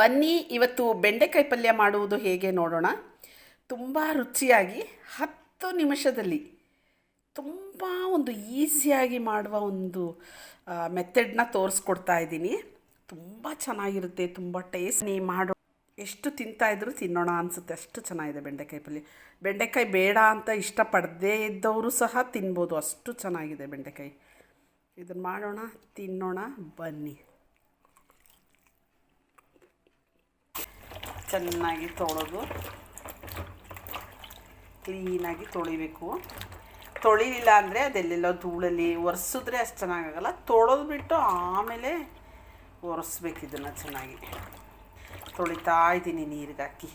ಬನ್ನಿ, ಇವತ್ತು ಬೆಂಡೆಕಾಯಿ ಪಲ್ಯ ಮಾಡುವುದು ಹೇಗೆ ನೋಡೋಣ. ತುಂಬ ರುಚಿಯಾಗಿ ಹತ್ತು ನಿಮಿಷದಲ್ಲಿ ತುಂಬ ಒಂದು ಈಸಿಯಾಗಿ ಮಾಡುವ ಒಂದು ಮೆಥಡ್ನ ತೋರಿಸ್ಕೊಡ್ತಾ ಇದ್ದೀನಿ. ತುಂಬ ಚೆನ್ನಾಗಿರುತ್ತೆ, ತುಂಬ ಟೇಸ್ಟ್. ನೀ ಮಾಡೋ, ಎಷ್ಟು ತಿಂತಾಯಿದ್ರು ತಿನ್ನೋಣ ಅನಿಸುತ್ತೆ, ಅಷ್ಟು ಚೆನ್ನಾಗಿದೆ ಬೆಂಡೆಕಾಯಿ ಪಲ್ಯ. ಬೆಂಡೆಕಾಯಿ ಬೇಡ ಅಂತ ಇಷ್ಟಪಡದೇ ಇದ್ದವರು ಸಹ ತಿನ್ಬೋದು, ಅಷ್ಟು ಚೆನ್ನಾಗಿದೆ ಬೆಂಡೆಕಾಯಿ. ಇದನ್ನು ಮಾಡೋಣ, ತಿನ್ನೋಣ, ಬನ್ನಿ. ಚೆನ್ನಾಗಿ ತೊಳೆದು ಕ್ಲೀನಾಗಿ ತೊಳಿಬೇಕು. ತೊಳಿಲಿಲ್ಲ ಅಂದರೆ ಅದೆಲ್ಲೆಲ್ಲೋ ಧೂಳಲ್ಲಿ ಒರೆಸಿದ್ರೆ ಅಷ್ಟು ಚೆನ್ನಾಗಾಗಲ್ಲ. ತೊಳೆದು ಬಿಟ್ಟು ಆಮೇಲೆ ಒರೆಸ್ಬೇಕು ಇದನ್ನು ಚೆನ್ನಾಗಿ. ತೊಳಿತಾ ಇದ್ದೀನಿ ನೀರಿಗೆ ಹಾಕಿ.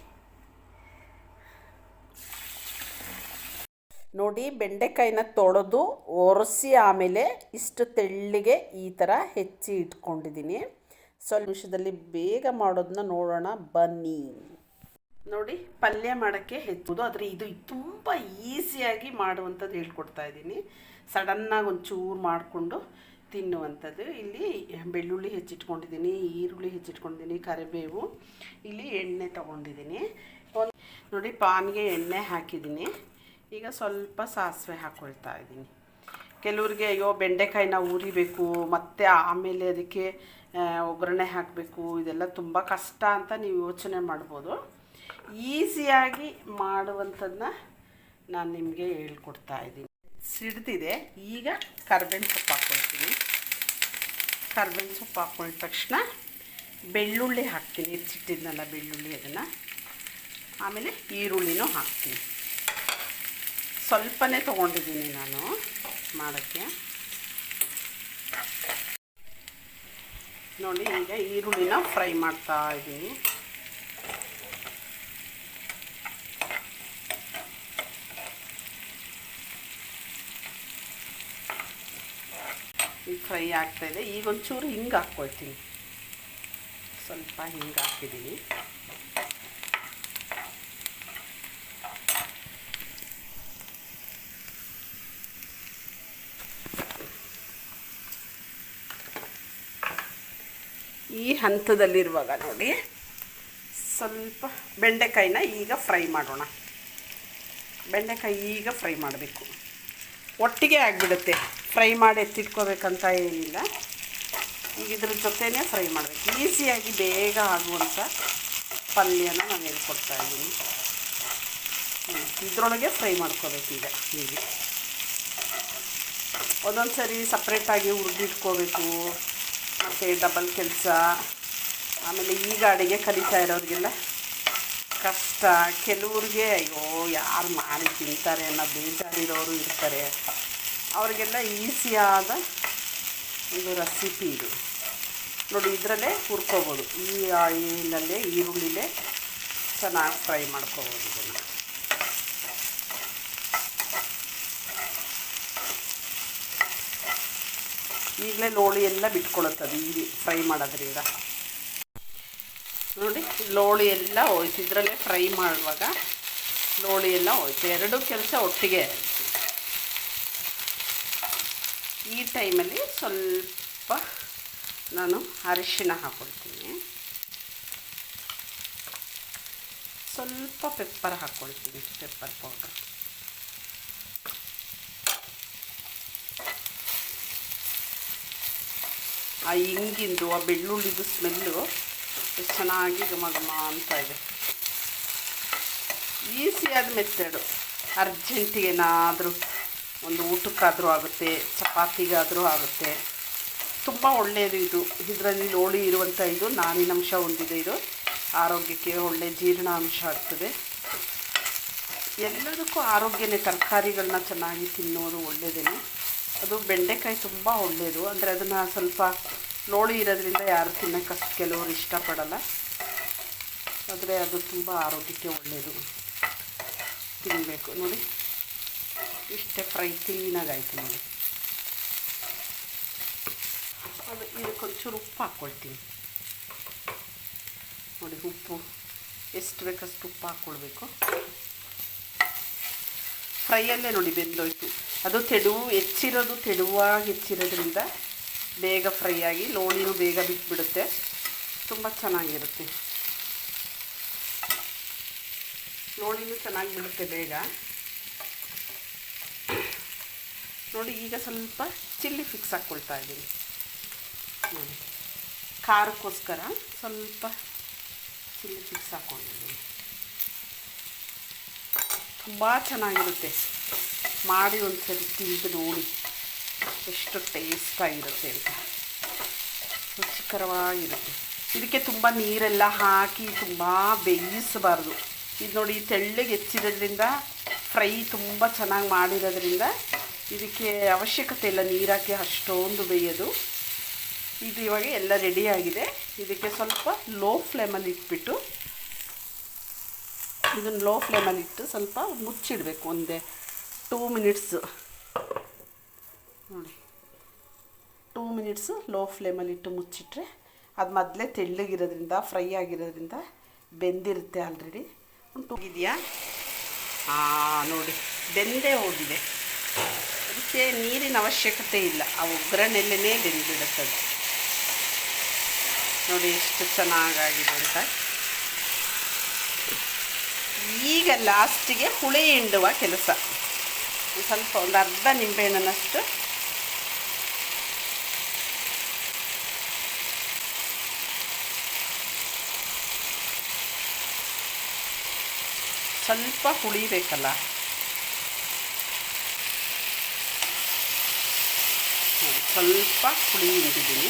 ನೋಡಿ, ಬೆಂಡೆಕಾಯಿನ ತೊಳೆದು ಒರೆಸಿ ಆಮೇಲೆ ಇಷ್ಟು ತೆಳ್ಳಿಗೆ ಈ ಥರ ಹೆಚ್ಚಿ ಇಟ್ಕೊಂಡಿದ್ದೀನಿ. ಸ್ವಲ್ಪ ನಿಮಿಷದಲ್ಲಿ ಬೇಗ ಮಾಡೋದನ್ನ ನೋಡೋಣ, ಬನ್ನಿ. ನೋಡಿ, ಪಲ್ಯ ಮಾಡೋಕ್ಕೆ ಹೆಚ್ಚಬಹುದು ಆದರೆ ಇದು ತುಂಬ ಈಸಿಯಾಗಿ ಮಾಡುವಂಥದ್ದು ಹೇಳ್ಕೊಡ್ತಾ ಇದ್ದೀನಿ. ಸಡನ್ನಾಗಿ ಒಂಚೂರು ಮಾಡಿಕೊಂಡು ತಿನ್ನುವಂಥದ್ದು. ಇಲ್ಲಿ ಬೆಳ್ಳುಳ್ಳಿ ಹೆಚ್ಚಿಟ್ಕೊಂಡಿದ್ದೀನಿ, ಈರುಳ್ಳಿ ಹೆಚ್ಚಿಟ್ಕೊಂಡಿದ್ದೀನಿ, ಕರಿಬೇವು. ಇಲ್ಲಿ ಎಣ್ಣೆ ತೊಗೊಂಡಿದ್ದೀನಿ. ನೋಡಿ, ಪಾನ್ಗೆ ಎಣ್ಣೆ ಹಾಕಿದ್ದೀನಿ. ಈಗ ಸ್ವಲ್ಪ ಸಾಸಿವೆ ಹಾಕ್ಕೊಳ್ತಾ ಇದ್ದೀನಿ. ಕೆಲವ್ರಿಗೆ, ಅಯ್ಯೋ, ಬೆಂಡೆಕಾಯಿನ ಉರಿಬೇಕು ಮತ್ತು ಆಮೇಲೆ ಅದಕ್ಕೆ ಒಗ್ಗರಣೆ ಹಾಕಬೇಕು, ಇದೆಲ್ಲ ತುಂಬ ಕಷ್ಟ ಅಂತ ನೀವು ಯೋಚನೆ ಮಾಡ್ಬೋದು. ಈಸಿಯಾಗಿ ಮಾಡುವಂಥದ್ದನ್ನ ನಾನು ನಿಮಗೆ ಹೇಳ್ಕೊಡ್ತಾ ಇದ್ದೀನಿ. ಸಿಡ್ದಿದೆ, ಈಗ ಕರ್ಬೇವಿನ ಸೊಪ್ಪು ಹಾಕ್ಕೊಳ್ತೀನಿ. ಕರ್ಬೇವಿನ ಸೊಪ್ಪು ಹಾಕ್ಕೊಂಡ ತಕ್ಷಣ ಬೆಳ್ಳುಳ್ಳಿ ಹಾಕ್ತೀನಿ, ಹೆಚ್ಚಿಟ್ಟಿದ್ನಲ್ಲ ಬೆಳ್ಳುಳ್ಳಿ ಅದನ್ನು. ಆಮೇಲೆ ಈರುಳ್ಳಿನೂ ಹಾಕ್ತೀನಿ. ಸ್ವಲ್ಪನೇ ತೊಗೊಂಡಿದ್ದೀನಿ ನಾನು ಮಾಡೋಕ್ಕೆ. ನೋಡಿ ಈಗ ಈರುಳ್ಳಿನ ಫ್ರೈ ಮಾಡ್ತಾ ಇದ್ದೀನಿ. ಈಗ ಫ್ರೈ ಆಗ್ತಾಯಿದೆ ಈಗ ಒಂಚೂರು ಹಿಂಗೆ ಹಾಕ್ಕೊಳ್ತೀನಿ. ಸ್ವಲ್ಪ ಹಿಂಗೆ ಹಾಕಿದ್ದೀನಿ. ಈ ಹಂತದಲ್ಲಿರುವಾಗ ನೋಡಿ, ಸ್ವಲ್ಪ ಬೆಂಡೆಕಾಯಿನ ಈಗ ಫ್ರೈ ಮಾಡೋಣ. ಬೆಂಡೆಕಾಯಿ ಈಗ ಫ್ರೈ ಮಾಡಬೇಕು. ಒಟ್ಟಿಗೆ ಆಗಿಬಿಡುತ್ತೆ. ಫ್ರೈ ಮಾಡಿ ಎತ್ತಿಟ್ಕೋಬೇಕಂತ ಏನಿಲ್ಲ. ಈಗ ಇದ್ರ ಜೊತೆನೇ ಫ್ರೈ ಮಾಡಬೇಕು. ಈಸಿಯಾಗಿ ಬೇಗ ಆಗುವಂಥ ಪಲ್ಯನ ನಾನು ಹೇಳ್ಕೊಡ್ತಾ ಇದ್ದೀನಿ. ಇದರೊಳಗೆ ಫ್ರೈ ಮಾಡ್ಕೋಬೇಕು ಈಗ ಹೀಗೆ. ಒಂದೊಂದು ಸರಿ ಸಪ್ರೇಟಾಗಿ ಹುರಿದಿಟ್ಕೋಬೇಕು. ಮತ್ತು ಡಬಲ್ ಕೆಲಸ. ಆಮೇಲೆ ಈಗ ಅಡುಗೆ ಕಲಿತಾ ಇರೋರಿಗೆಲ್ಲ ಕಷ್ಟ. ಕೆಲವ್ರಿಗೆ, ಅಯ್ಯೋ, ಯಾರು ಮಾಡಿ ತಿಂತಾರೆ ಅನ್ನೋ ಬೇಜಾರಿರೋರು ಇರ್ತಾರೆ. ಅವರಿಗೆಲ್ಲ ಈಸಿಯಾದ ಒಂದು ರೆಸಿಪಿ ಇದು. ನೋಡಿ, ಇದರಲ್ಲೇ ಹುರ್ಕೋಬೋದು. ಈ ಆಯಿಲಲ್ಲೇ, ಈರುಳ್ಳಿಲೇ ಚೆನ್ನಾಗಿ ಫ್ರೈ ಮಾಡ್ಕೋಬೋದು ಇದನ್ನು. ಈಗಲೇ ಲೋಳಿ ಎಲ್ಲ ಬಿಟ್ಕೊಳ್ಳುತ್ತದೆ ಈ ಫ್ರೈ ಮಾಡೋದ್ರಿಂದ ನೋಡಿ, ಲೋಳಿ ಎಲ್ಲ ಹೋಯ್ತು. ಇದರಲ್ಲೇ ಫ್ರೈ ಮಾಡುವಾಗ ಲೋಳಿ ಎಲ್ಲ ಹೋಯ್ತು. ಎರಡು ಕೆಲಸ ಒಟ್ಟಿಗೆ ಈ ಟೈಮಲ್ಲಿ ಸ್ವಲ್ಪ ನಾನು ಅರಿಶಿನ ಹಾಕ್ಕೊಳ್ತೀನಿ ಸ್ವಲ್ಪ ಪೆಪ್ಪರ್ ಹಾಕ್ಕೊಳ್ತೀನಿ ಪೆಪ್ಪರ್ ಪೌಡರ್ ಆ ಹಿಂಗಿಂದು ಆ ಬೆಳ್ಳುಳ್ಳಿದು ಸ್ಮೆಲ್ಲು ಎಷ್ಟು ಚೆನ್ನಾಗಿ ಘಮ ಘಮ ಅಂತ ಇದೆ. ಈಸಿಯಾದ ಮೆಥಡು ಅರ್ಜೆಂಟಿಗೇನಾದರೂ ಒಂದು ಊಟಕ್ಕಾದರೂ ಆಗುತ್ತೆ, ಚಪಾತಿಗಾದರೂ ಆಗುತ್ತೆ. ತುಂಬ ಒಳ್ಳೆಯದು ಇದು. ಇದರಲ್ಲಿ ಲೋಳಿ ಇರುವಂಥ ಇದು, ನಾರಿನಂಶ ಹೊಂದಿದೆ ಇದು. ಆರೋಗ್ಯಕ್ಕೆ ಒಳ್ಳೆ ಜೀರ್ಣಾಂಶ ಆಗ್ತದೆ. ಎಲ್ಲದಕ್ಕೂ ಆರೋಗ್ಯನೇ, ತರಕಾರಿಗಳನ್ನ ಚೆನ್ನಾಗಿ ತಿನ್ನೋದು ಒಳ್ಳೆಯದೇ ಅದು ಬೆಂಡೆಕಾಯಿ ತುಂಬ ಒಳ್ಳೆಯದು ಅಂದರೆ ಅದನ್ನು ಸ್ವಲ್ಪ ಲೋಳಿ ಇರೋದ್ರಿಂದ ಯಾರು ತಿನ್ನೋಕ್ಕಷ್ಟು ಕೆಲವರು ಇಷ್ಟಪಡಲ್ಲ. ಆದರೆ ಅದು ತುಂಬ ಆರೋಗ್ಯಕ್ಕೆ ಒಳ್ಳೆಯದು ತಿನ್ನಬೇಕು ನೋಡಿ, ಇಷ್ಟೇ ಫ್ರೈ ಕ್ಲೀನಾಗಾಯಿತು ನೋಡಿ. ಅದು ಇದಕ್ಕೊಂಚೂರು ಉಪ್ಪು ಹಾಕ್ಕೊಳ್ತೀನಿ. ನೋಡಿ ಉಪ್ಪು, ಎಷ್ಟು ಬೇಕಷ್ಟು ಉಪ್ಪು ಹಾಕ್ಕೊಳ್ಬೇಕು. ಫ್ರೈಯಲ್ಲೇ ನೋಡಿ ಬೆಂದೋಯ್ತು. ಅದು ತೆಡುವು ಹೆಚ್ಚಿರೋದು ತೆಡುವಾಗಿ ಹೆಚ್ಚಿರೋದ್ರಿಂದ ಬೇಗ ಫ್ರೈ ಆಗಿ ಲೋಳಿನೂ ಬೇಗ ಬಿಟ್ಬಿಡುತ್ತೆ. ತುಂಬ ಚೆನ್ನಾಗಿರುತ್ತೆ. ಲೋಣಿನೂ ಚೆನ್ನಾಗಿ ಬಿಡುತ್ತೆ ಬೇಗ. ನೋಡಿ, ಈಗ ಸ್ವಲ್ಪ ಚಿಲ್ಲಿ ಫಿಕ್ಸ್ ಹಾಕ್ಕೊಳ್ತಾ ಇದ್ದೀನಿ. ನೋಡಿ, ಖಾರಕ್ಕೋಸ್ಕರ ಸ್ವಲ್ಪ ಚಿಲ್ಲಿ ಫಿಕ್ಸ್ ಹಾಕ್ಕೊಂಡಿದ್ದೀನಿ. ತುಂಬ ಚೆನ್ನಾಗಿರುತ್ತೆ. ಮಾಡಿ ಒಂದ್ಸರಿ ತಿಂದು ನೋಡಿ. ಎಷ್ಟು ಟೇಸ್ಟಾಗಿರುತ್ತೆ ಅಂತ. ರುಚಿಕರವಾಗಿರುತ್ತೆ. ಇದಕ್ಕೆ ತುಂಬ ನೀರೆಲ್ಲ ಹಾಕಿ ತುಂಬ ಬೇಯಿಸಬಾರ್ದು. ಇದು ನೋಡಿ ತೆಳ್ಳಗೆ ಹೆಚ್ಚಿರೋದ್ರಿಂದ, ಫ್ರೈ ತುಂಬ ಚೆನ್ನಾಗಿ ಮಾಡಿರೋದ್ರಿಂದ ಇದಕ್ಕೆ ಅವಶ್ಯಕತೆ ಇಲ್ಲ ನೀರಾಕಿ ಅಷ್ಟೊಂದು ಬೇಯೋದು. ಇದು ಇವಾಗ ಎಲ್ಲ ರೆಡಿಯಾಗಿದೆ ಇದಕ್ಕೆ ಸ್ವಲ್ಪ ಲೋ ಫ್ಲೇಮಲ್ಲಿ ಇಟ್ಬಿಟ್ಟು ಇದನ್ನು ಲೋ ಫ್ಲೇಮಲ್ಲಿ ಇಟ್ಟು ಸ್ವಲ್ಪ ಮುಚ್ಚಿಡಬೇಕು, ಒಂದೇ ಟೂ ಮಿನಿಟ್ಸು ನೋಡಿ. ಟೂ ಮಿನಿಟ್ಸು ಲೋ ಫ್ಲೇಮಲ್ಲಿ ಇಟ್ಟು ಮುಚ್ಚಿಟ್ರೆ ಅದು ಮೊದಲೇ ತೆಳ್ಳಗಿರೋದ್ರಿಂದ ಫ್ರೈ ಆಗಿರೋದ್ರಿಂದ ಬೆಂದಿರುತ್ತೆ ಆಲ್ರೆಡಿ ಉಂಟು ಹಾಂ ನೋಡಿ, ಬೆಂದೇ ಹೋಗಿದೆ. ಅದಕ್ಕೆ ನೀರಿನ ಅವಶ್ಯಕತೆ ಇಲ್ಲ. ಆ ಒಗ್ಗರಣೆಲ್ಲೇ ಬೆಂದಿಡುತ್ತದೆ ನೋಡಿ, ಎಷ್ಟು ಚೆನ್ನಾಗಾಗಿದೆ ಅಂತ. ಈಗ ಲಾಸ್ಟಿಗೆ ಹುಳಿ ಹಿಂಡುವ ಕೆಲಸ. ಸ್ವಲ್ಪ ಒಂದು ಅರ್ಧ ನಿಂಬೆಹಣ್ಣನಷ್ಟು. ಸ್ವಲ್ಪ ಹುಳಿ ಬೇಕಲ್ಲ. ಸ್ವಲ್ಪ ಹುಳಿ ಹಿಂಡಿದ್ದೀನಿ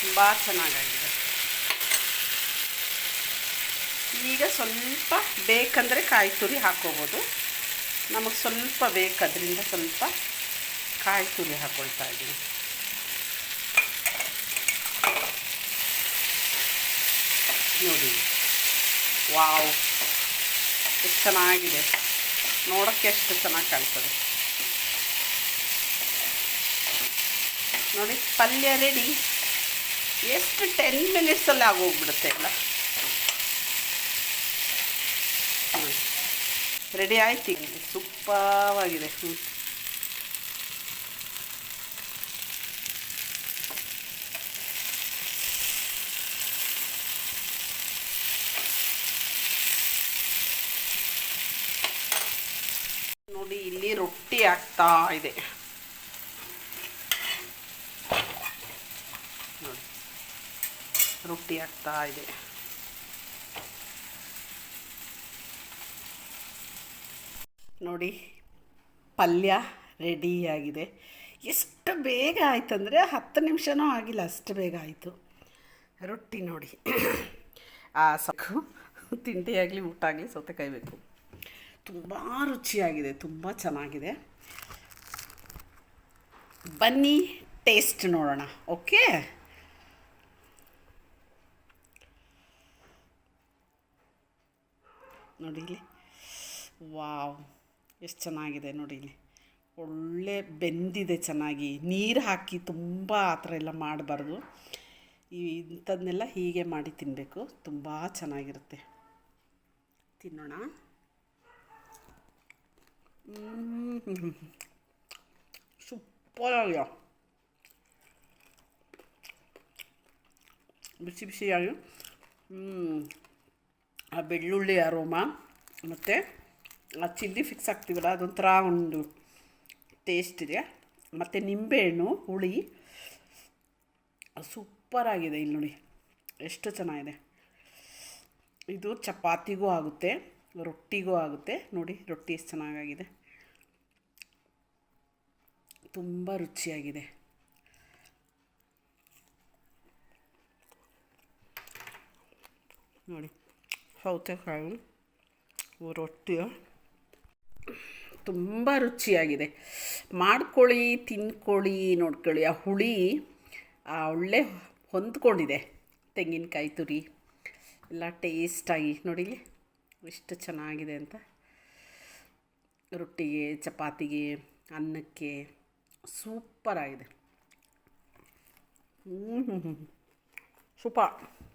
ತುಂಬ ಚೆನ್ನಾಗಾಗಿದೆ. ಈಗ ಸ್ವಲ್ಪ ಬೇಕಂದರೆ ಕಾಯಿ ತುರಿ ಹಾಕೋಬೋದು. ನಮಗೆ ಸ್ವಲ್ಪ ಬೇಕದ್ರಿಂದ ಸ್ವಲ್ಪ ಕಾಯಿ ತುರಿ ಹಾಕ್ಕೊಳ್ತಾ ಇದ್ದೀನಿ. ನೋಡಿ. ವಾವ್. ಎಷ್ಟು ಚೆನ್ನಾಗಿದೆ. ನೋಡೋಕ್ಕೆ ಎಷ್ಟು ಚೆನ್ನಾಗಿ ಕಾಣ್ತದೆ. ನೋಡಿ, ಪಲ್ಯ ರೆಡಿ ಎಷ್ಟು ಟೆನ್ ಮಿನಿಟ್ಸಲ್ಲಿ ಆಗೋಗ್ಬಿಡುತ್ತೆ ಎಲ್ಲ ರೆಡಿ ಆಯ್ತು ಈಗ. ಸೂಪರ್ವಾಗಿದೆ ಹ್ಞೂ ನೋಡಿ, ಇಲ್ಲಿ ರೊಟ್ಟಿ ಆಗ್ತಾ ಇದೆ ನೋಡಿ ರೊಟ್ಟಿ ಆಗ್ತಾ ಇದೆ ನೋಡಿ, ಪಲ್ಯ ರೆಡಿಯಾಗಿದೆ ಎಷ್ಟು ಬೇಗ ಆಯ್ತಂದರೆ ಹತ್ತು ನಿಮಿಷನೂ ಆಗಿಲ್ಲ, ಅಷ್ಟು ಬೇಗ ಆಯಿತು. ರೊಟ್ಟಿ ನೋಡಿ. ಆ, ಸಾಕು. ತಿಂಡಿ ಆಗಲಿ, ಊಟ ಆಗಲಿ ಸೌತೆ ಬೇಕು. ತುಂಬ ರುಚಿಯಾಗಿದೆ, ತುಂಬ ಚೆನ್ನಾಗಿದೆ. ಬನ್ನಿ ಟೇಸ್ಟ್ ನೋಡೋಣ, ಓಕೆ? ನೋಡಿ ಇಲ್ಲಿ. ವಾವ್, ಎಷ್ಟು ಚೆನ್ನಾಗಿದೆ ನೋಡಿ ಇಲ್ಲಿ. ಒಳ್ಳೆ ಬೆಂದಿದೆ ಚೆನ್ನಾಗಿ. ನೀರು ಹಾಕಿ ತುಂಬ ಆ ಥರ ಎಲ್ಲ ಮಾಡಬಾರ್ದು. ಈ ಹೀಗೆ ಮಾಡಿ ತಿನ್ನಬೇಕು ತುಂಬ ಚೆನ್ನಾಗಿರುತ್ತೆ. ತಿನ್ನೋಣ. ಸೂಪರಾಗ್ಯ. ಬಿಸಿ ಬಿಸಿಯಾಗಿ. ಹ್ಮ್. ಆ ಬೆಳ್ಳುಳ್ಳಿ ಅರೋಮ ಮತ್ತು ಆ ಚಿಲ್ಲಿ ಫಿಕ್ಸ್ ಆಗ್ತೀವಲ್ಲ, ಅದೊಂಥರ ಒಂದು ಟೇಸ್ಟ್ ಇದೆ. ಮತ್ತು ನಿಂಬೆಹಣ್ಣು, ಹುಳಿ ಸೂಪರಾಗಿದೆ ಇಲ್ಲಿ ನೋಡಿ. ಎಷ್ಟು ಚೆನ್ನಾಗಿದೆ. ಇದು ಚಪಾತಿಗೂ ಆಗುತ್ತೆ, ರೊಟ್ಟಿಗೂ ಆಗುತ್ತೆ. ನೋಡಿ, ರೊಟ್ಟಿ ಎಷ್ಟು ಚೆನ್ನಾಗಾಗಿದೆ. ತುಂಬ ರುಚಿಯಾಗಿದೆ. ನೋಡಿ. ಸೌತೆಕಾಯಿ ರೊಟ್ಟಿ. ತುಂಬ ರುಚಿಯಾಗಿದೆ. ಮಾಡ್ಕೊಳ್ಳಿ, ತಿನ್ಕೊಳ್ಳಿ ನೋಡ್ಕೊಳ್ಳಿ. ಆ ಹುಳಿ, ಆ ಒಳ್ಳೆ ಹೊಂದ್ಕೊಂಡಿದೆ ತೆಂಗಿನಕಾಯಿ ತುರಿ. ಎಲ್ಲ ಟೇಸ್ಟಾಗಿ ನೋಡಿ ಎಷ್ಟು ಚೆನ್ನಾಗಿದೆ ಅಂತ. ರೊಟ್ಟಿಗೆ, ಚಪಾತಿಗೆ, ಅನ್ನಕ್ಕೆ ಸೂಪರಾಗಿದೆ. ಹ್ಞೂ ಹ್ಞೂ ಹ್ಞೂ ಸೂಪರ್.